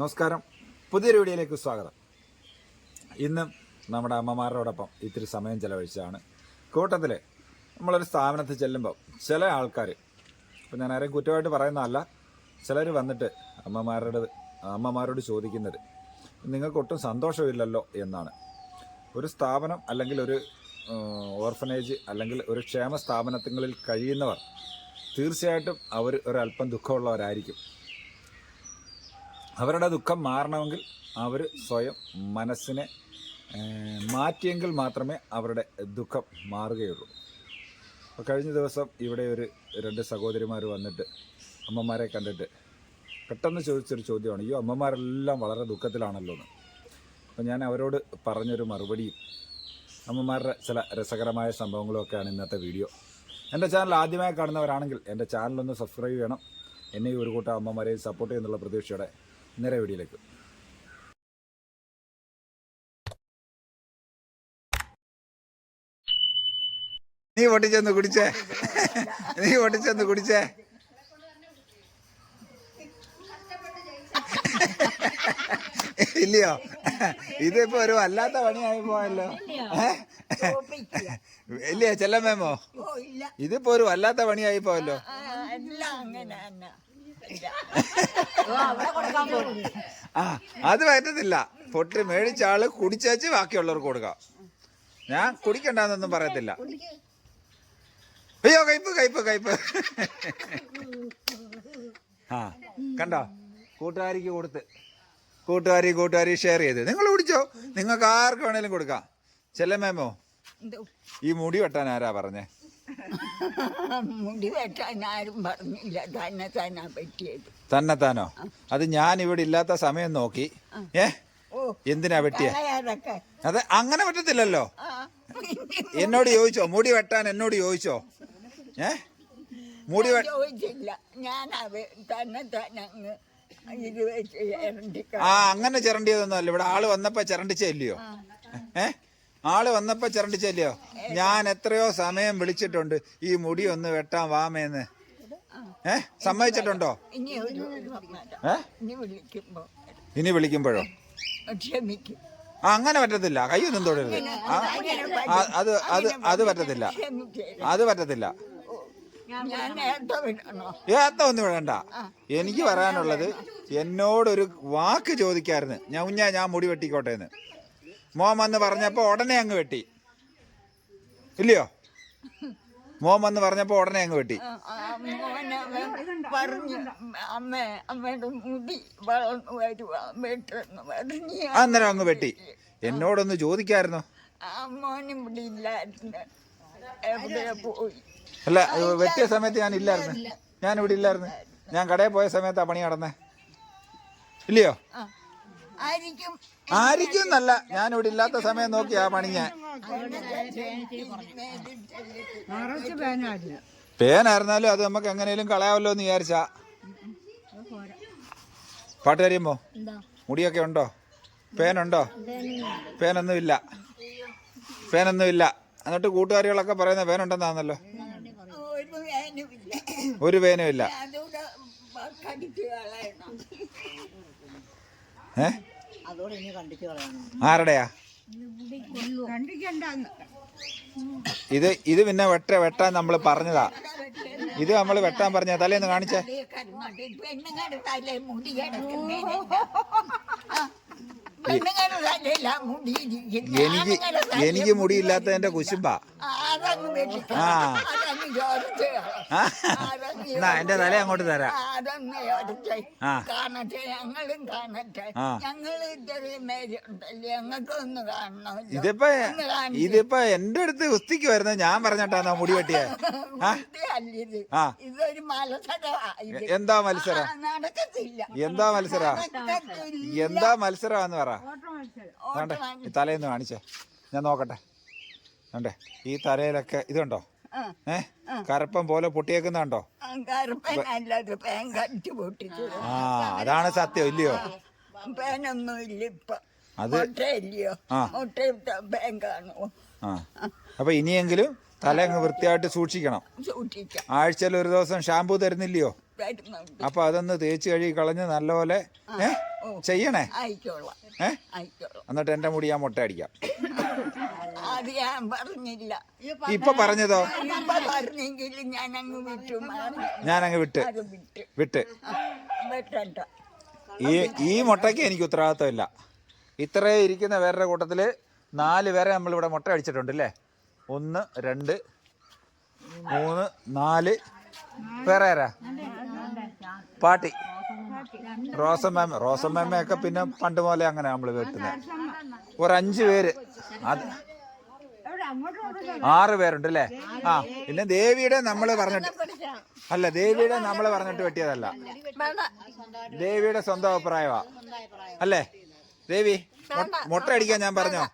നമസ്കാരം. പുതിയൊരു വീഡിയോയിലേക്ക് സ്വാഗതം. ഇന്ന് നമ്മുടെ അമ്മമാരോടൊപ്പം ഇത്തിരി സമയം ചെലവഴിച്ചതാണ്. കൂട്ടത്തിൽ നമ്മളൊരു സ്ഥാപനത്തിൽ ചെല്ലുമ്പോൾ ചില ആൾക്കാർ ഇപ്പം ഞാൻ ആരെയും കുറ്റമായിട്ട് പറയുന്നതല്ല ചിലർ വന്നിട്ട് അമ്മമാരുടെ അമ്മമാരോട് ചോദിക്കുന്നത് നിങ്ങൾക്കൊട്ടും സന്തോഷമില്ലല്ലോ എന്നാണ്. ഒരു സ്ഥാപനം അല്ലെങ്കിൽ ഒരു ഓർഫനേജ് അല്ലെങ്കിൽ ഒരു ക്ഷേമ സ്ഥാപനങ്ങളിൽ കഴിയുന്നവർ തീർച്ചയായിട്ടും അവർ ഒരല്പം ദുഃഖമുള്ളവരായിരിക്കും. അവരുടെ ദുഃഖം മാറണമെങ്കിൽ അവർ സ്വയം മനസ്സിനെ മാറ്റിയെങ്കിൽ മാത്രമേ അവരുടെ ദുഃഖം മാറുകയുള്ളൂ. അപ്പോൾ കഴിഞ്ഞ ദിവസം ഇവിടെ ഒരു രണ്ട് സഹോദരിമാർ വന്നിട്ട് അമ്മമാരെ കണ്ടിട്ട് പെട്ടെന്ന് ചോദിച്ചൊരു ചോദ്യമാണ് ഈ അമ്മമാരെല്ലാം വളരെ ദുഃഖത്തിലാണല്ലോ എന്ന്. അപ്പോൾ ഞാൻ അവരോട് പറഞ്ഞൊരു മറുപടിയും അമ്മമാരുടെ ചില രസകരമായ സംഭവങ്ങളുമൊക്കെയാണ് ഇന്നത്തെ വീഡിയോ. എന്റെ ചാനൽ ആദ്യമായി കാണുന്നവരാണെങ്കിൽ എന്റെ ചാനലൊന്ന് സബ്സ്ക്രൈബ് ചെയ്യണം. എന്നെ ഒരു കൂട്ടം അമ്മമാരെ സപ്പോർട്ട് ചെയ്യുന്നുള്ള പ്രതീക്ഷയോടെ നേരെ വീഡിയോയിലേക്ക് നീ പൊട്ടിച്ചെന്ന് കുടിച്ചേ. നീ പൊട്ടിച്ചെന്ന് കുടിച്ചേ. ഇല്ലയോ? ഇതിപ്പോ ഒരു വല്ലാത്ത പണിയായി പോയല്ലോ? ഇല്ലയോ ചെല്ലമ്മേമോ ഇതിപ്പോ ഒരു വല്ലാത്ത പണിയായി പോയല്ലോ. ആ, അത് പറ്റത്തില്ല. പൊട്ടി മേടിച്ച ആൾ കുടിച്ചേച്ച് ബാക്കിയുള്ളവർക്ക് കൊടുക്കാം. ഞാൻ കുടിക്കണ്ടെന്നൊന്നും പറയത്തില്ല. അയ്യോ കയ്പ് കയ്പ് കയ്പ് ആ കണ്ടോ? കൂട്ടുകാരിക്ക് കൊടുത്ത്. കൂട്ടുകാരി കൂട്ടുകാരി ഷെയർ ചെയ്ത്. നിങ്ങൾ കുടിച്ചോ. നിങ്ങൾക്ക് ആർക്ക് വേണേലും കൊടുക്കാം. ചെല്ലമേമോ ഈ മുടി വെട്ടാൻ ആരാ പറഞ്ഞേ? മുടി വെട്ടാൻ ആരും പറഞ്ഞില്ല. തന്നെ തന്നെ പറ്റിയത്. തന്നെത്താനോ അത് ഞാൻ ഇവിടെ ഇല്ലാത്ത സമയം നോക്കി. ഏ? ഓ. എന്തിനാ വെട്ടിയ? അതെ അങ്ങനെ പറ്റത്തില്ലല്ലോ. എന്നോട് ചോദിച്ചോ? മുടി വെട്ടാൻ എന്നോട് ചോദിച്ചോ? ഏ? മുടി ചോദിച്ചില്ല. ഞാൻ തന്നെ തന്നെ ആ അങ്ങനെ ചിരണ്ടിയതൊന്നും അല്ല ഇവിടെ ആൾ വന്നപ്പോ ചിരണ്ടിച്ചല്ലയോ ഏ? ആൾ വന്നപ്പോ ചിരണ്ടിച്ചല്ലയോ ഞാൻ എത്രയോ സമയം വിളിച്ചിട്ടുണ്ട്. ഈ മുടി ഒന്ന് വെട്ടാൻ വാമേന്ന്. ഏ? സമ്മതിച്ചിട്ടുണ്ടോ? ഇനി. ഏ? വിളിക്കുമ്പോഴോ? അങ്ങനെ പറ്റത്തില്ല. കൈയൊന്നും തൊടരുത്. അത് അത് അത് പറ്റത്തില്ല. അത് പറ്റത്തില്ല. ഏത്ത ഒന്നും വേണ്ട എനിക്ക് പറയാനുള്ളത് എന്നോടൊരു വാക്ക് ചോദിക്കായിരുന്നു. ഞാൻ ഞാൻ മുടി വെട്ടിക്കോട്ടെ എന്ന് വന്ന് പറഞ്ഞപ്പോൾ ഉടനെ അങ്ങ് വെട്ടി. ഇല്ലയോ? മോൻ വന്ന് പറഞ്ഞപ്പോ ഉടനെ അങ്ങ് വെട്ടി. അന്നേരം അങ്ങ് വെട്ടി. എന്നോടൊന്ന് ചോദിക്കായിരുന്നു? അല്ല വെട്ടിയ സമയത്ത് ഞാൻ ഇല്ലായിരുന്നു. ഞാൻ ഇവിടെ ഇല്ലായിരുന്നു. ഞാൻ കടയിൽ പോയ സമയത്താ പണി നടന്നേ. ഇല്ലയോ? ആയിരിക്കും നല്ല എന്നല്ല. ഞാൻ ഇവിടെ ഇല്ലാത്ത സമയം നോക്കിയാ പണി ഞാൻ. പേനായിരുന്നാലും അത് നമുക്ക് എങ്ങനെയും കളയാമല്ലോ എന്ന് വിചാരിച്ചാ. പാട്ട് കരിയുമ്പോ മുടിയൊക്കെ ഉണ്ടോ? പേനുണ്ടോ? പേനൊന്നുമില്ല. പേനൊന്നുമില്ല. എന്നിട്ട് കൂട്ടുകാരികളൊക്കെ പറയുന്ന പേനുണ്ടെന്നാണല്ലോ. ഒരു പേനുമില്ല. ഒരു ആരുടെയാ? ഇത് ഇത് പിന്നെ വെട്ട വെട്ടാൻ നമ്മൾ പറഞ്ഞതാ. ഇത് നമ്മൾ വെട്ടാൻ പറഞ്ഞ തലേന്ന് കാണിച്ചേ. എനിക്ക് എനിക്ക് മുടിയില്ലാത്തതിന്റെ കുശുമ്പാ. ആ, എന്നാ എന്റെ തല അങ്ങോട്ട് തരാം. ആ, ഇതിപ്പോ ഇതിപ്പോ എന്റെ അടുത്ത് ഉസ്തിക്ക് വരുന്നത് ഞാൻ പറഞ്ഞിട്ടാണോ മുടി വെട്ടിയ? എന്താ മത്സരം? എന്താ മത്സരാ. എന്താ മത്സരാന്ന് പറ. തലേന്ന് കാണിച്ചേ. ഞാൻ നോക്കട്ടെ. വേണ്ടേ ഈ തലയിലൊക്കെ ഇതുണ്ടോ. ഏ? കറുപ്പം പോലെ പൊട്ടിയേക്കുന്നുണ്ടോ? ആ, കറുപ്പനല്ലത് പേൻ കടിച്ചു പൊട്ടിച്ചു. ആ അതാണ് സത്യം ഇല്ലയോ? പേനൊന്നും ഇല്ല ഇപ്പൊ. അത് മുട്ടയില്ലയോ? ആ. മുട്ട പേൻ കാണുമോ ആ. അപ്പൊ ഇനിയെങ്കിലും തല അങ്ങ് വൃത്തിയായിട്ട് സൂക്ഷിക്കണം. സൂക്ഷിക്കാം. ആഴ്ചയിൽ ഒരു ദിവസം ഷാമ്പു തരുന്നില്ലയോ? വരുന്നുണ്ട് അപ്പൊ അതൊന്ന് തേച്ച് കഴുകി കളഞ്ഞ് നല്ലപോലെ ഏ? ചെയ്യണേ? ആയിക്കോളാം. ഏ? ആയിക്കോളാം. എന്നിട്ട് എന്റെ മുടി ഞാൻ മുട്ട അടിക്കാം. അത് ഞാൻ പറഞ്ഞില്ല. ഇപ്പൊ പറഞ്ഞതോ? പറഞ്ഞെങ്കിൽ ഞാൻ അങ്ങ് വിട്ടു മാറി. ഞാനങ്ങ് വിട്ട്. അത് വിട്ട്. വിട്ട്. വെട്ടണ്ട. ഈ ഈ മുട്ടയ്ക്ക് എനിക്ക് ഉത്തരവാദിത്വമില്ല. ഇത്രേ ഇരിക്കുന്ന വേറെ കൂട്ടത്തിൽ നാല് പേരെ നമ്മളിവിടെ മുട്ട അടിച്ചിട്ടുണ്ട് അല്ലേ? ഒന്ന് രണ്ട് മൂന്ന് നാല്. വേറെ ആരാ? പാട്ടി. റോസമ്മ റോസമ്മയൊക്കെ പിന്നെ പണ്ട് പോലെ അങ്ങനെ നമ്മൾ വെട്ടുന്നത് ഒരു അഞ്ച് പേര്. അത് ആറ് പേരുണ്ട് അല്ലേ? ആ പിന്നെ ദേവിയുടെ നമ്മൾ പറഞ്ഞിട്ട് അല്ല ദേവിയുടെ നമ്മൾ പറഞ്ഞിട്ട് വെട്ടിയതല്ല. ദേവിയുടെ സ്വന്തം അഭിപ്രായമാ അല്ലേ? ദേവി മുട്ട അടിക്കാൻ ഞാൻ പറഞ്ഞോ?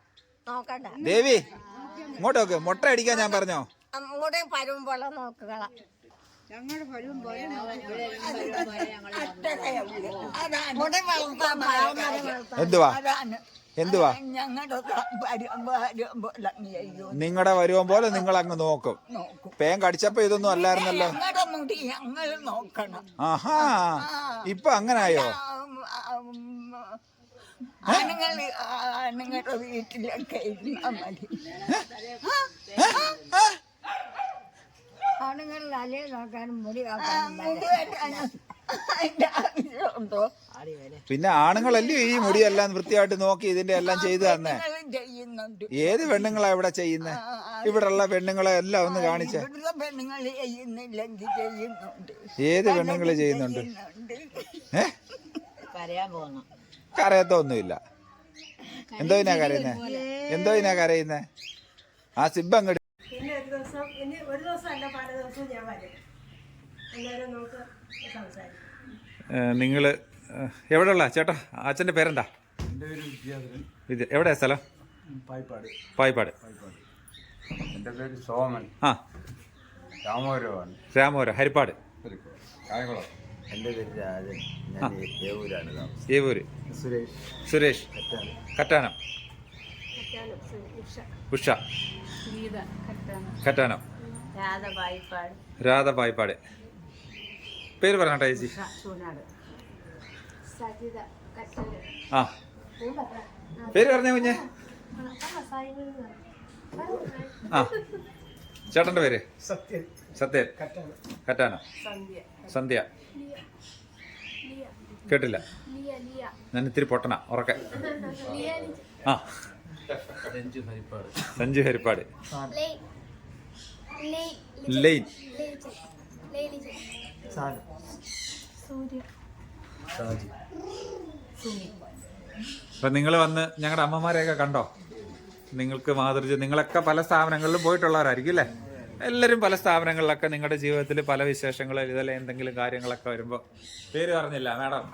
ദേവി ഇങ്ങോട്ട് നോക്ക്. മുട്ട അടിക്കാൻ ഞാൻ പറഞ്ഞോ? അങ്ങോട്ട് പരുമ്പോൾ നോക്കുക മുടി വളർത്താൻ എന്തുവാ? അതാണ് എന്തുവാ നിങ്ങളുടെ വരുവം പോലെ നിങ്ങൾ അങ്ങ് നോക്കും. പേൻ കടിച്ചപ്പോ ഇതൊന്നും അല്ലായിരുന്നല്ലോ. ആഹാ. ഇപ്പൊ അങ്ങനായോ? ആണുങ്ങൾ ആണുങ്ങളുടെ വീട്ടിലൊക്കെ ഇരുന്നാ മതി. ആണുങ്ങൾ അലയെ നോക്കാനും മുടി വെട്ടാനും പിന്നെ ആണുങ്ങളല്ലേ ഈ മുടിയെല്ലാം വൃത്തിയായിട്ട് നോക്കി ഇതിന്റെ എല്ലാം ചെയ്തു തന്നെ. ഏത് പെണ്ണുങ്ങളാ ഇവിടെ ചെയ്യുന്നത് ഇവിടെയുള്ള പെണ്ണുങ്ങളെ എല്ലാം ഒന്ന് കാണിച്ച. ഏത് പെണ്ണുങ്ങൾ ചെയ്യുന്നുണ്ട്? പറയാൻ ഏ? കരയാൻ പോകുന്നു കരയത്തൊന്നുമില്ല. എന്തോ ഇതിനാ കരയുന്നേ? എന്തോ ഇതിനാ കരയുന്നേ? ആ സിബ് അങ്ങോട്ട് പിന്നെ ഒരു ദിവസം ഇനി ഒരു ദിവസം അല്ല പല ദിവസവും ഞാൻ വരും. അന്നേരം നമുക്ക് സംസാരിക്കാം നിങ്ങൾ എവിടെയുള്ള? ചേട്ടാ അച്ഛന്റെ പേരെന്താ? എന്റെ പേര് വിദ്യാധരൻ. ഇത് എവിടെയാ സ്ഥലം? പായിപ്പാട് പായിപ്പാട് എന്റെ പേര് സോമൻ. ആ. രാമോരോ രാമപുരം ഹരിപ്പാട്. കായംകുളം. എന്റെ പേര് രാജൻ. ഞാൻ ദേവൂരാണ് താമസം ഏവൂര്? സുരേഷ്. സുരേഷ്. കറ്റാനം. ഉഷ. കറ്റാനം. രാധ പായിപ്പാട് പേര് പറഞ്ഞോട്ടെ ചേച്ചി. ആ. പേര് പറഞ്ഞ കുഞ്ഞെ? ആ. ചേട്ടന്റെ പേര്? സത്യൻ. സത്യൻ. കറ്റാനം. സന്ധ്യ. കേട്ടില്ല? ഞാൻ ഇത്തിരി പൊട്ടണ ഉറക്കെ. ആ. സഞ്ജു ഹരിപ്പാട്. ലൈൻ അപ്പൊ നിങ്ങൾ വന്ന് ഞങ്ങളുടെ അമ്മമാരെയൊക്കെ കണ്ടോ? നിങ്ങൾക്ക് മാതൃജ നിങ്ങളൊക്കെ പല സ്ഥാപനങ്ങളിലും പോയിട്ടുള്ളവരായിരിക്കും അല്ലേ? എല്ലാവരും പല സ്ഥാപനങ്ങളിലൊക്കെ നിങ്ങളുടെ ജീവിതത്തിൽ പല വിശേഷങ്ങൾ ഇതല്ല എന്തെങ്കിലും കാര്യങ്ങളൊക്കെ വരുമ്പോൾ പേര് പറഞ്ഞില്ല മാഡം.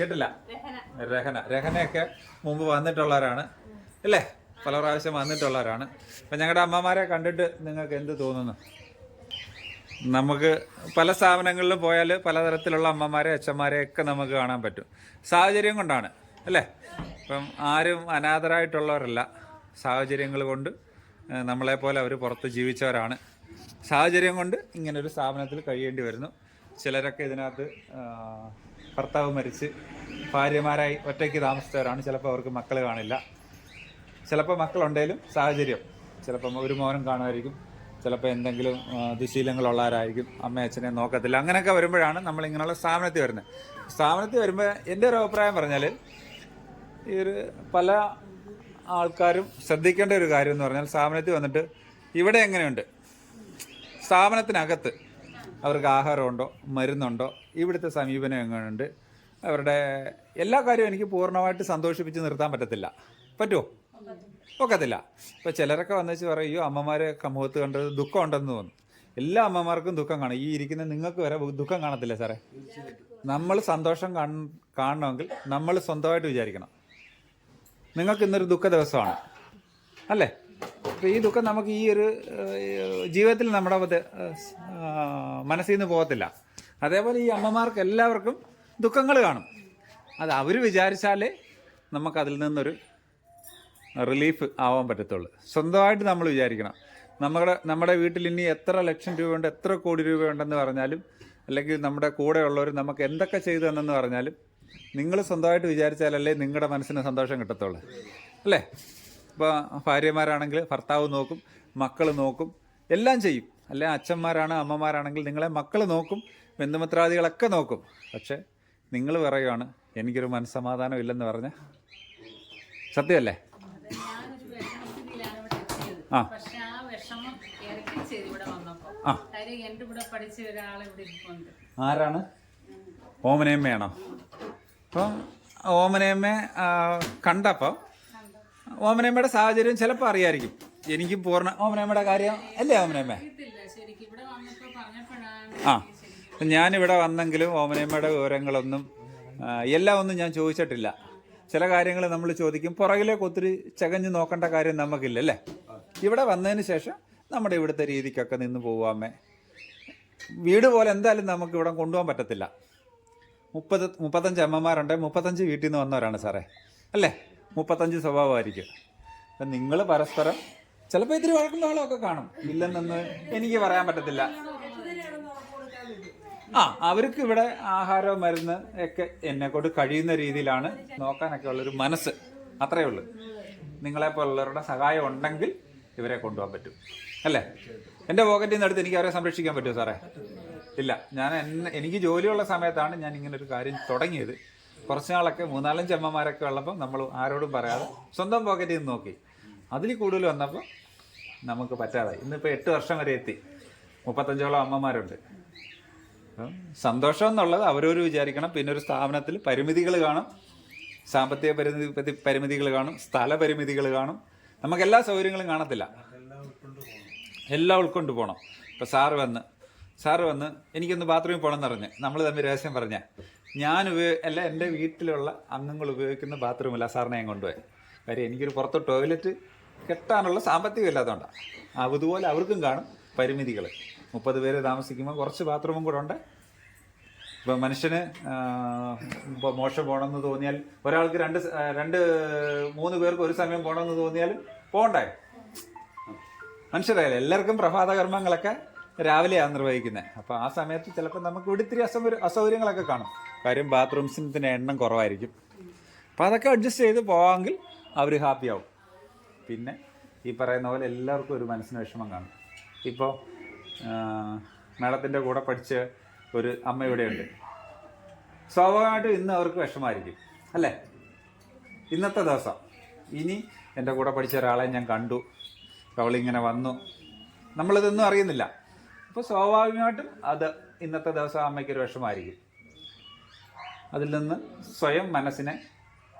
കേട്ടില്ല? രഹന. രഹനയൊക്കെ മുമ്പ് വന്നിട്ടുള്ളവരാണ്. അല്ലേ? പല പ്രാവശ്യം വന്നിട്ടുള്ളവരാണ്. അപ്പം ഞങ്ങളുടെ അമ്മമാരെ കണ്ടിട്ട് നിങ്ങൾക്ക് എന്ത് തോന്നുന്നു? നമുക്ക് പല സ്ഥാപനങ്ങളിലും പോയാൽ പലതരത്തിലുള്ള അമ്മമാരെ അച്ഛന്മാരെ ഒക്കെ നമുക്ക് കാണാൻ പറ്റും. സാഹചര്യം കൊണ്ടാണ്. അല്ലേ? ഇപ്പം ആരും അനാഥരായിട്ടുള്ളവരല്ല. സാഹചര്യങ്ങൾ കൊണ്ട് നമ്മളെ നമ്മളെപ്പോലെ അവർ പുറത്ത് ജീവിച്ചവരാണ്. സാഹചര്യം കൊണ്ട് ഇങ്ങനൊരു സ്ഥാപനത്തിൽ കഴിയേണ്ടി വരുന്നു. ചിലരൊക്കെ ഇതിനകത്ത് ഭർത്താവ് മരിച്ച് ഭാര്യമാരായി ഒറ്റയ്ക്ക് താമസിച്ചവരാണ്. ചിലപ്പോൾ അവർക്ക് മക്കൾ കാണില്ല. ചിലപ്പോൾ മക്കളുണ്ടെങ്കിലും സാഹചര്യം. ചിലപ്പം ഒരു മോനും കാണുമായിരിക്കും. ചിലപ്പോൾ എന്തെങ്കിലും ദുശീലങ്ങളുള്ളവരായിരിക്കും. അമ്മ അച്ഛനെ നോക്കത്തില്ല. അങ്ങനെയൊക്കെ വരുമ്പോഴാണ് നമ്മൾ ഇങ്ങനെയുള്ള സ്ഥാപനത്തിൽ വരുന്നത്. സ്ഥാപനത്തിൽ വരുമ്പോൾ എന്റെ ഒരു അഭിപ്രായം പറഞ്ഞാൽ ഈ ഒരു പല ആൾക്കാരും ശ്രദ്ധിക്കേണ്ട ഒരു കാര്യം എന്ന് പറഞ്ഞാൽ സ്ഥാപനത്തിൽ വന്നിട്ട് ഇവിടെ എങ്ങനെയുണ്ട്? സ്ഥാപനത്തിനകത്ത് അവർക്ക് ആഹാരമുണ്ടോ മരുന്നുണ്ടോ ഇവിടുത്തെ സമീപനം എങ്ങനെയുണ്ട്? അവരുടെ എല്ലാ കാര്യവും എനിക്ക് പൂർണമായിട്ട് സന്തോഷിപ്പിച്ച് നിർത്താൻ പറ്റത്തില്ല. പറ്റുമോ ഒക്കത്തില്ല. ഇപ്പോൾ ചിലരൊക്കെ വന്നുവെച്ച് പറയും അമ്മമാരെ സമൂഹത്ത് കണ്ടത് ദുഃഖം ഉണ്ടെന്ന് എല്ലാ അമ്മമാർക്കും ദുഃഖം കാണും. ഈ ഇരിക്കുന്ന നിങ്ങൾക്ക് വരെ ദുഃഖം കാണത്തില്ല സാറേ. നമ്മൾ സന്തോഷം കാണണമെങ്കിൽ നമ്മൾ സ്വന്തമായിട്ട് വിചാരിക്കണം. നിങ്ങൾക്ക് ഇന്നൊരു ദുഃഖ ദിവസമാണ്. അല്ലേ? അപ്പോൾ ഈ ദുഃഖം നമുക്ക് ഈ ഒരു ജീവിതത്തിൽ നമ്മുടെ മനസ്സിൽ നിന്ന് പോകത്തില്ല. അതേപോലെ ഈ അമ്മമാർക്ക് എല്ലാവർക്കും ദുഃഖങ്ങൾ കാണും. അത് അവർ വിചാരിച്ചാലേ നമുക്കതിൽ നിന്നൊരു റിലീഫ് ആവാൻ പറ്റത്തുള്ളൂ. സ്വന്തമായിട്ട് നമ്മൾ വിചാരിക്കണം. നമ്മുടെ നമ്മുടെ വീട്ടിൽ ഇനി എത്ര ലക്ഷം രൂപയുണ്ട് എത്ര കോടി രൂപയുണ്ടെന്ന് പറഞ്ഞാലും അല്ലെങ്കിൽ നമ്മുടെ കൂടെ ഉള്ളവർ നമുക്ക് എന്തൊക്കെ ചെയ്തു തന്നെന്ന് പറഞ്ഞാലും നിങ്ങൾ സ്വന്തമായിട്ട് വിചാരിച്ചാലല്ലേ നിങ്ങളുടെ മനസ്സിന് സന്തോഷം കിട്ടത്തുള്ളൂ. അല്ലേ? ഇപ്പോൾ ഭാര്യമാരാണെങ്കിൽ ഭർത്താവ് നോക്കും മക്കൾ നോക്കും എല്ലാം ചെയ്യും. അല്ലെ അച്ഛന്മാരാണ് അമ്മമാരാണെങ്കിൽ നിങ്ങളെ മക്കൾ നോക്കും ബന്ധുമിത്രാദികളൊക്കെ നോക്കും. പക്ഷേ നിങ്ങൾ പറയുകയാണ് എനിക്കൊരു മനസ്സമാധാനം ഇല്ലെന്ന് പറഞ്ഞ. സത്യമല്ലേ? ആ. ആരാണ്? ഓമനയമ്മയാണോ? അപ്പം ഓമനയമ്മ കണ്ടപ്പോൾ ഓമനയമ്മയുടെ സാഹചര്യം ചിലപ്പോൾ അറിയായിരിക്കും. എനിക്ക് പൂർണ ഓമനയമ്മയുടെ കാര്യം അല്ലേ ഓമനയമ്മ? ആ ഞാനിവിടെ വന്നെങ്കിലും ഓമനയമ്മയുടെ വിവരങ്ങളൊന്നും എല്ലാം ഒന്നും ഞാൻ ചോദിച്ചിട്ടില്ല. ചില കാര്യങ്ങൾ നമ്മൾ ചോദിക്കും. പുറകിലേക്ക് ഒത്തിരി ചകഞ്ഞ് നോക്കേണ്ട കാര്യം നമുക്കില്ല അല്ലേ? ഇവിടെ വന്നതിന് ശേഷം നമ്മുടെ ഇവിടുത്തെ രീതിക്കൊക്കെ നിന്ന് പോവാമേ വീട് പോലെ എന്തായാലും നമുക്ക് ഇവിടെ കൊണ്ടുപോകാൻ പറ്റത്തില്ല. മുപ്പത് മുപ്പത്തഞ്ച് അമ്മമാരുണ്ട്. മുപ്പത്തഞ്ച് വീട്ടിൽ നിന്ന് വന്നവരാണ് സാറേ. അല്ലേ? മുപ്പത്തഞ്ച് സ്വഭാവമായിരിക്കും. അപ്പം നിങ്ങൾ പരസ്പരം ചിലപ്പോൾ ഇത്തിരി വഴക്കും ആളൊക്കെ കാണും. ഇല്ലെന്നൊന്ന് എനിക്ക് പറയാൻ പറ്റത്തില്ല. ആ അവർക്ക് ഇവിടെ ആഹാരവും മരുന്ന് ഒക്കെ എന്നെ കൊണ്ട് കഴിയുന്ന രീതിയിലാണ് നോക്കാനൊക്കെ ഉള്ളൊരു മനസ്സ്. അത്രയേ ഉള്ളൂ. നിങ്ങളെപ്പോലുള്ളവരുടെ സഹായം ഉണ്ടെങ്കിൽ ഇവരെ കൊണ്ടുപോകാൻ പറ്റും. അല്ലേ? എന്റെ പോക്കറ്റിൽ നിന്ന് എടുത്ത് എനിക്ക് അവരെ സംരക്ഷിക്കാൻ പറ്റുമോ സാറേ? ഇല്ല ഞാൻ എന്നെ എനിക്ക് ജോലിയുള്ള സമയത്താണ് ഞാൻ ഇങ്ങനെ ഒരു കാര്യം തുടങ്ങിയത്. കുറച്ച് നാളൊക്കെ മൂന്നാലഞ്ച് അമ്മമാരൊക്കെ ഉള്ളപ്പോൾ നമ്മൾ ആരോടും പറയാതെ സ്വന്തം പോക്കറ്റിൽ നിന്ന് നോക്കി. അതിൽ കൂടുതൽ വന്നപ്പോൾ നമുക്ക് പറ്റാതായി. ഇന്നിപ്പോൾ എട്ട് വർഷം വരെ എത്തി. മുപ്പത്തഞ്ചോളം അമ്മമാരുണ്ട്. അപ്പം സന്തോഷം എന്നുള്ളത് അവരോട് വിചാരിക്കണം. പിന്നെ ഒരു സ്ഥാപനത്തിൽ പരിമിതികൾ കാണും. സാമ്പത്തിക പരിമിതി പരിമിതികൾ കാണും. സ്ഥല പരിമിതികൾ കാണും. നമുക്ക് എല്ലാ സൗകര്യങ്ങളും കാണത്തില്ല. എല്ലാം ഉൾക്കൊണ്ട് പോകണം ഇപ്പം സാറ് വന്ന് സാറ് വന്ന് എനിക്കൊന്ന് ബാത്റൂമിൽ പോകണം എന്ന് പറഞ്ഞ്. നമ്മൾ തമ്മിൽ രഹസ്യം പറഞ്ഞ. ഞാൻ ഉപയോഗ അല്ല എന്റെ വീട്ടിലുള്ള അംഗങ്ങൾ ഉപയോഗിക്കുന്ന ബാത്റൂമില്ല സാറിനെ ഞാൻ കൊണ്ടുപോയി. കാര്യം എനിക്കൊരു പുറത്ത് ടോയ്ലറ്റ് കെട്ടാനുള്ള സാമ്പത്തികം ഇല്ലാത്തതുകൊണ്ടാണ് അതുപോലെ അവർക്കും കാണും പരിമിതികൾ മുപ്പത് പേര് താമസിക്കുമ്പോൾ കുറച്ച് ബാത്റൂമും കൂടെ ഉണ്ട്. ഇപ്പോൾ മനുഷ്യന് ഇപ്പോൾ മോശം പോകണമെന്ന് തോന്നിയാൽ ഒരാൾക്ക് രണ്ട് രണ്ട് മൂന്ന് പേർക്ക് ഒരു സമയം പോകണമെന്ന് തോന്നിയാലും പോകണ്ടേ? മനുഷ്യരായാലും എല്ലാവർക്കും പ്രഭാത കർമ്മങ്ങളൊക്കെ രാവിലെയാണ് നിർവഹിക്കുന്നത്. അപ്പോൾ ആ സമയത്ത് ചിലപ്പോൾ നമുക്ക് ഇവിടെ ഇത്തിരി അസൗ അസൗകര്യങ്ങളൊക്കെ കാണും. കാര്യം ബാത്റൂംസിന്റെ എണ്ണം കുറവായിരിക്കും. അപ്പോൾ അതൊക്കെ അഡ്ജസ്റ്റ് ചെയ്ത് പോവാമെങ്കിൽ അവർ ഹാപ്പിയാവും പിന്നെ ഈ പറയുന്ന പോലെ എല്ലാവർക്കും ഒരു മനസ്സിന് വിഷമം കാണും. ഇപ്പോൾ മേളത്തിന്റെ കൂടെ പഠിച്ച ഒരു അമ്മ ഇവിടെയുണ്ട്. സ്വാഭാവികമായിട്ടും ഇന്ന് അവർക്ക് വിഷമമായിരിക്കും. അല്ലേ? ഇന്നത്തെ ദിവസം. ഇനി എന്റെ കൂടെ പഠിച്ച ഒരാളെ ഞാൻ കണ്ടു. അവളിങ്ങനെ വന്നു. നമ്മളിതൊന്നും അറിയുന്നില്ല. അപ്പോൾ സ്വാഭാവികമായിട്ടും അത് ഇന്നത്തെ ദിവസം അമ്മയ്ക്കൊരു വിഷമായിരിക്കും അതിൽ നിന്ന് സ്വയം മനസ്സിനെ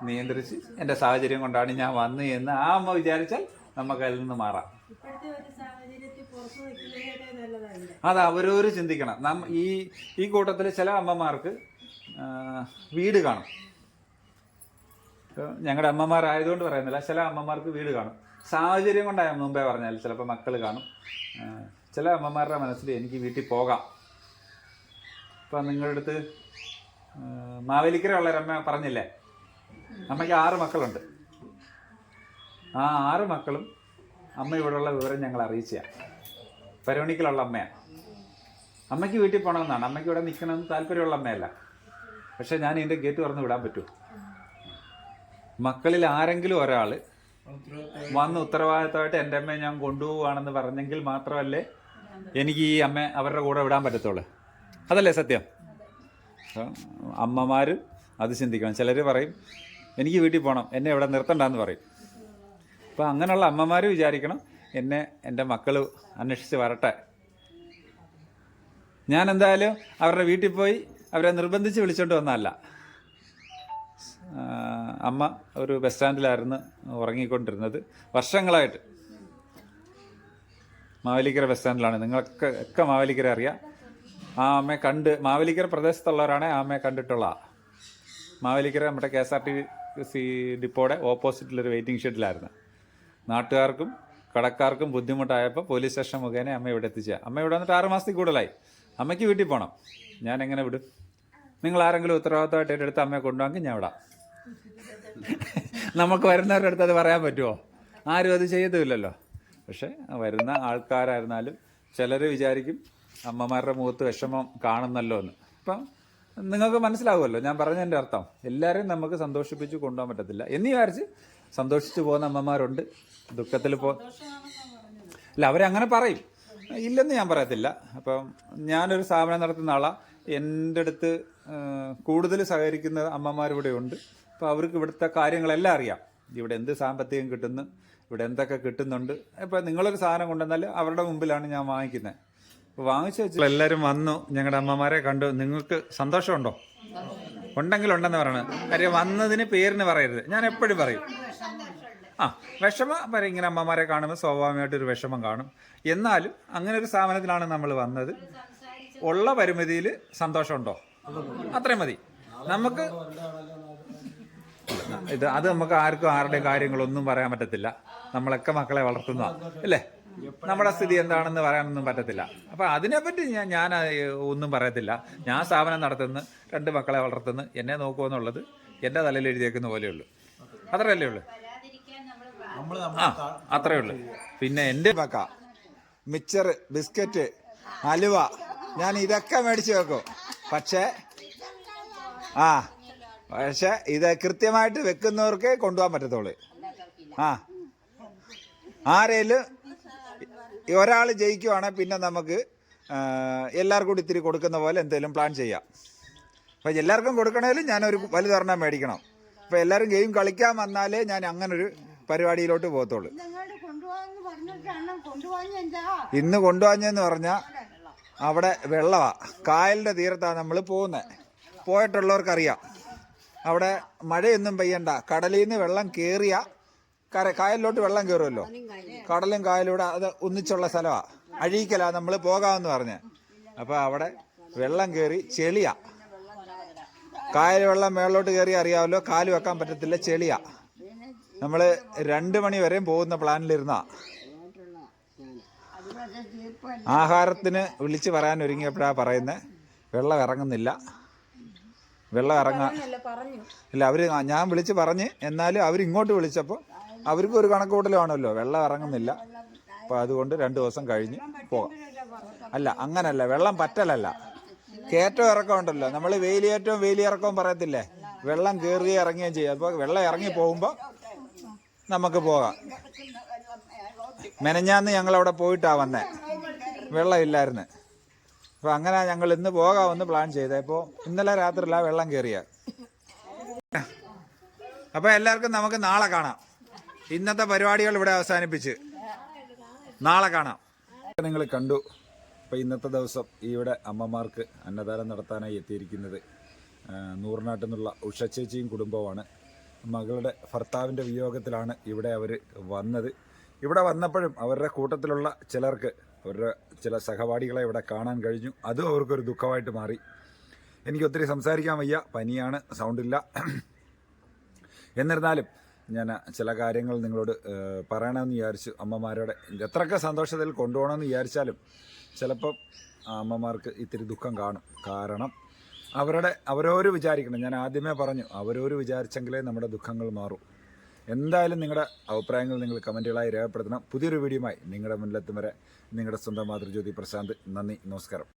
നിയന്ത്രിച്ച് എന്റെ സാഹചര്യം കൊണ്ടാണ് ഞാൻ വന്നു എന്ന് ആ അമ്മ വിചാരിച്ചാൽ നമുക്ക് അതിൽ നിന്ന് മാറാം. അത് അവരോര് ചിന്തിക്കണം. നാം ഈ ഈ കൂട്ടത്തിൽ ചില അമ്മമാർക്ക് വീട് കാണും. ഞങ്ങളുടെ അമ്മമാരായതുകൊണ്ട് പറയുന്നില്ല. ചില അമ്മമാർക്ക് വീട് കാണും. സാഹചര്യം കൊണ്ടായ മുമ്പേ പറഞ്ഞാൽ ചിലപ്പോൾ മക്കൾ കാണും. ചില അമ്മമാരുടെ മനസ്സിൽ എനിക്ക് വീട്ടിൽ പോകാം. ഇപ്പം നിങ്ങളുടെ അടുത്ത് മാവേലിക്കര ഉള്ളൊരമ്മ പറഞ്ഞില്ലേ? അമ്മയ്ക്ക് ആറ് മക്കളുണ്ട്. ആ ആറ് മക്കളും അമ്മ ഇവിടെയുള്ള വിവരം ഞങ്ങൾ അറിയിച്ചതാണ് പരോണിക്കലുള്ള അമ്മയാണ് അമ്മയ്ക്ക് വീട്ടിൽ പോകണമെന്നാണ് അമ്മയ്ക്ക് ഇവിടെ നിൽക്കണമെന്ന് താല്പര്യമുള്ള അമ്മയല്ല. പക്ഷേ ഞാൻ എന്റെ ഗേറ്റ് തുറന്ന് വിടാൻ പറ്റൂ. മക്കളിൽ ആരെങ്കിലും ഒരാൾ വന്ന് ഉത്തരവാദിത്തമായിട്ട് എന്റെ അമ്മയെ ഞാൻ കൊണ്ടുപോവുകയാണെന്ന് പറഞ്ഞെങ്കിൽ മാത്രമല്ലേ എനിക്ക് ഈ അമ്മ അവരുടെ കൂടെ വിടാൻ പറ്റത്തുള്ളൂ. അതല്ലേ സത്യം? അമ്മമാർ അത് ചിന്തിക്കണം. ചിലർ പറയും എനിക്ക് വീട്ടിൽ പോകണം എന്നെ ഇവിടെ നിർത്തണ്ടെന്ന് പറയും. അപ്പോൾ അങ്ങനെയുള്ള അമ്മമാർ വിചാരിക്കണം എന്നെ എന്റെ മക്കൾ അന്വേഷിച്ച് വരട്ടെ. ഞാൻ എന്തായാലും അവരുടെ വീട്ടിൽ പോയി അവരെ നിർബന്ധിച്ച് വിളിച്ചോണ്ട് വന്നതല്ല. അമ്മ ഒരു ബസ് സ്റ്റാൻഡിലായിരുന്നു ഉറങ്ങിക്കൊണ്ടിരുന്നത്. വർഷങ്ങളായിട്ട് മാവേലിക്കര ബസ് സ്റ്റാൻഡിലാണ്. നിങ്ങൾക്ക് ഒക്കെ മാവേലിക്കര അറിയാം? ആ അമ്മയെ കണ്ട് മാവേലിക്കര പ്രദേശത്തുള്ളവരാണ് ആ അമ്മയെ കണ്ടിട്ടുള്ള. മാവേലിക്കര നമ്മുടെ K S R T C ഡിപ്പോയുടെ ഓപ്പോസിറ്റിലൊരു വെയിറ്റിംഗ് ഷെഡിലായിരുന്നു. നാട്ടുകാർക്കും കടക്കാർക്കും ബുദ്ധിമുട്ടായപ്പോൾ പോലീസ് സ്റ്റേഷൻ മുഖേന അമ്മ ഇവിടെ എത്തിച്ച അമ്മ ഇവിടെ വന്നിട്ട് ആറ് മാസത്തിൽ കൂടുതലായി. അമ്മയ്ക്ക് വീട്ടിൽ പോകണം ഞാൻ എങ്ങനെ വിടും? നിങ്ങൾ ആരെങ്കിലും ഉത്തരവാദിത്തമായിട്ട് എന്റെ അടുത്ത് അമ്മയെ കൊണ്ടുപോകാമെങ്കിൽ ഞാൻ വിടാം. നമുക്ക് വരുന്നവരുടെ അടുത്ത് അത് പറയാൻ പറ്റുമോ? ആരും അത് ചെയ്യത്തുമില്ലല്ലോ പക്ഷേ വരുന്ന ആൾക്കാരായിരുന്നാലും ചിലർ വിചാരിക്കും അമ്മമാരുടെ മുഖത്ത് വിഷമം കാണുന്നല്ലോ എന്ന്. ഇപ്പം നിങ്ങൾക്ക് മനസ്സിലാവുമല്ലോ ഞാൻ പറഞ്ഞതിന്റെ അർത്ഥം. എല്ലാവരെയും നമുക്ക് സന്തോഷിപ്പിച്ച് കൊണ്ടുപോകാൻ പറ്റത്തില്ല. എന്ന് വിചാരിച്ച് സന്തോഷിച്ച് പോകുന്ന അമ്മമാരുണ്ട്. ദുഃഖത്തിൽ പോ അല്ല അവരങ്ങനെ പറയും. ഇല്ലെന്ന് ഞാൻ പറയത്തില്ല. അപ്പം ഞാനൊരു സ്ഥാപനം നടത്തുന്ന ആളാണ് എന്റെ അടുത്ത് കൂടുതൽ സഹകരിക്കുന്ന അമ്മമാരിവിടെ ഉണ്ട്. അപ്പോൾ അവർക്ക് ഇവിടുത്തെ കാര്യങ്ങളെല്ലാം അറിയാം. ഇവിടെ എന്ത് സാമ്പത്തികം കിട്ടുന്നു ഇവിടെ എന്തൊക്കെ കിട്ടുന്നുണ്ട്? ഇപ്പൊ നിങ്ങളൊരു സാധനം കൊണ്ടുവന്നാൽ അവരുടെ മുമ്പിലാണ് ഞാൻ വാങ്ങിക്കുന്നത് അപ്പോൾ വാങ്ങിച്ചു വെച്ചാൽ എല്ലാവരും വന്നു ഞങ്ങളുടെ അമ്മമാരെ കണ്ടു. നിങ്ങൾക്ക് സന്തോഷമുണ്ടോ? ഉണ്ടെങ്കിൽ ഉണ്ടെന്ന് പറയണം. കാര്യം വന്നതിന് പേരിന് പറയരുത്. ഞാൻ എപ്പോഴും പറയും. ആ വിഷമം. വരെ ഇങ്ങനെ അമ്മമാരെ കാണുമ്പോൾ സ്വാഭാവികമായിട്ടൊരു വിഷമം കാണും. എന്നാലും അങ്ങനെ ഒരു സ്ഥാപനത്തിലാണ് നമ്മൾ വന്നത്. ഉള്ള പരിമിതിയിൽ സന്തോഷമുണ്ടോ? അത്രയും മതി. നമുക്ക് ഇത് അത് നമുക്ക് ആർക്കും ആരുടെയും കാര്യങ്ങളൊന്നും പറയാൻ പറ്റത്തില്ല. നമ്മളൊക്കെ മക്കളെ വളർത്തുന്ന അല്ലേ? നമ്മുടെ സ്ഥിതി എന്താണെന്ന് പറയാനൊന്നും പറ്റത്തില്ല. അപ്പൊ അതിനെപ്പറ്റി ഞാൻ ഞാൻ ഒന്നും പറയത്തില്ല. ഞാൻ സ്ഥാപനം നടത്തുന്നു രണ്ട് മക്കളെ വളർത്തുന്നു എന്നെ നോക്കുമെന്നുള്ളത് എന്റെ തലയിൽ എഴുതിയേക്കുന്ന പോലെയുള്ളൂ അത്രയല്ലേ ഉള്ളൂ? ആ അത്രേ ഉള്ളൂ. പിന്നെ എന്റെ പക്ക മിച്ചർ ബിസ്ക്കറ്റ് അലുവ ഞാൻ ഇതൊക്കെ മേടിച്ചു വെക്കും. പക്ഷേ ആ പക്ഷെ ഇത് കൃത്യമായിട്ട് വെക്കുന്നവർക്കേ കൊണ്ടുപോകാൻ പറ്റത്തുള്ളൂ. ആ ആരേലും ഒരാൾ ജയിക്കുവാണെങ്കിൽ പിന്നെ നമുക്ക് എല്ലാവർക്കും കൂടി ഇത്തിരി കൊടുക്കുന്ന പോലെ എന്തെങ്കിലും പ്ലാൻ ചെയ്യാം. അപ്പോൾ എല്ലാവർക്കും കൊടുക്കണേലും ഞാനൊരു വലുതൊരെണ്ണം മേടിക്കണം. അപ്പോൾ എല്ലാവരും ഗെയിം കളിക്കാൻ വന്നാലേ ഞാൻ അങ്ങനൊരു പരിപാടിയിലോട്ട് പോകത്തുള്ളൂ. ഇന്ന് കൊണ്ടുപോഞ്ഞെന്ന് പറഞ്ഞാൽ അവിടെ വെള്ളമാണ് കായലിന്റെ തീരത്താണ് നമ്മൾ പോകുന്നത് പോയിട്ടുള്ളവർക്കറിയാം. അവിടെ മഴയൊന്നും പെയ്യണ്ട. കടലിൽ നിന്ന് വെള്ളം കയറിയ കര കായലിലോട്ട് വെള്ളം കയറുമല്ലോ കടലും കായലൂടെ അത് ഒന്നിച്ചുള്ള സ്ഥലമാണ് അഴീക്കല നമ്മൾ പോകാമെന്ന് പറഞ്ഞ്. അപ്പോൾ അവിടെ വെള്ളം കയറി ചെളിയാ. കായൽ വെള്ളം മേളിലോട്ട് കയറി അറിയാമല്ലോ കാൽ വെക്കാൻ പറ്റത്തില്ല ചെളിയാ. നമ്മൾ രണ്ട് മണി വരെയും പോകുന്ന പ്ലാനിലിരുന്നാ. ആഹാരത്തിന് വിളിച്ച് പറയാൻ ഒരുങ്ങിയപ്പോഴാണ് പറയുന്നത് വെള്ളം ഇറങ്ങുന്നില്ല. വെള്ളം ഇറങ്ങാൻ ഇല്ല അവർ ഞാൻ വിളിച്ച് പറഞ്ഞ് എന്നാലും അവരിങ്ങോട്ട് വിളിച്ചപ്പോൾ അവർക്കും ഒരു കണക്കുകൂട്ടൽ വേണമല്ലോ. വെള്ളം ഇറങ്ങുന്നില്ല. അപ്പോൾ അതുകൊണ്ട് രണ്ട് ദിവസം കഴിഞ്ഞ് പോകാം. അല്ല അങ്ങനല്ല. വെള്ളം പറ്റലല്ല. കയറ്റം ഇറക്കം ഉണ്ടല്ലോ. നമ്മൾ വെയിലേറ്റവും വേലിയിറക്കവും പറയത്തില്ലേ? വെള്ളം കയറുകയും ഇറങ്ങുകയും ചെയ്യും. അപ്പോൾ വെള്ളം ഇറങ്ങി പോകുമ്പോൾ നമുക്ക് പോകാം. മെനഞ്ഞാന്ന് ഞങ്ങൾ അവിടെ പോയിട്ടാ വന്നേ. വെള്ളമില്ലായിരുന്നു അപ്പോൾ അങ്ങനെ ഞങ്ങൾ ഇന്ന് പോകാമെന്ന് പ്ലാൻ ചെയ്തത് ഇപ്പോൾ ഇന്നലെ രാത്രിയിലാ വെള്ളം കയറിയ അപ്പോൾ എല്ലാവർക്കും നമുക്ക് നാളെ കാണാം. ഇന്നത്തെ പരിപാടികൾ ഇവിടെ അവസാനിപ്പിച്ച്. നാളെ കാണാം. നിങ്ങൾ കണ്ടു. അപ്പോൾ ഇന്നത്തെ ദിവസം ഇവിടെ അമ്മമാർക്ക് അന്നദാനം നടത്താനായി എത്തിയിരിക്കുന്നത് നൂറിനാട്ടിൽ നിന്നുള്ള ഉഷ ചേച്ചിയും കുടുംബവുമാണ്. മകളുടെ ഭർത്താവിന്റെ വിയോഗത്തിലാണ് ഇവിടെ അവർ വന്നത്. ഇവിടെ വന്നപ്പോഴും അവരുടെ കൂട്ടത്തിലുള്ള ചിലർക്ക് അവരുടെ ചില സഹപാഠികളെ ഇവിടെ കാണാൻ കഴിഞ്ഞു. അതും അവർക്കൊരു ദുഃഖമായിട്ട് മാറി. എനിക്ക് ഒത്തിരി സംസാരിക്കാൻ വയ്യ. പനിയാണ് സൗണ്ടില്ല. എന്നിരുന്നാലും ഞാൻ ചില കാര്യങ്ങൾ നിങ്ങളോട് പറയണമെന്ന് വിചാരിച്ചു അമ്മമാരോടെ എത്രയൊക്കെ സന്തോഷത്തിൽ കൊണ്ടുപോകണമെന്ന് വിചാരിച്ചാലും ചിലപ്പം അമ്മമാർക്ക് ഇത്തിരി ദുഃഖം കാണും. കാരണം അവരുടെ അവരോര് വിചാരിക്കണം. ഞാൻ ആദ്യമേ പറഞ്ഞു അവരോര് വിചാരിച്ചെങ്കിലേ നമ്മുടെ ദുഃഖങ്ങൾ മാറൂ. എന്തായാലും നിങ്ങളുടെ അഭിപ്രായങ്ങൾ നിങ്ങൾ കമന്റുകളായി രേഖപ്പെടുത്തണം. പുതിയൊരു വീഡിയോയുമായി നിങ്ങളുടെ മുന്നിലെത്തും വരെ നിങ്ങളുടെ സ്വന്തം മാതൃജ്യോതി പ്രശാന്ത്. നന്ദി നമസ്കാരം.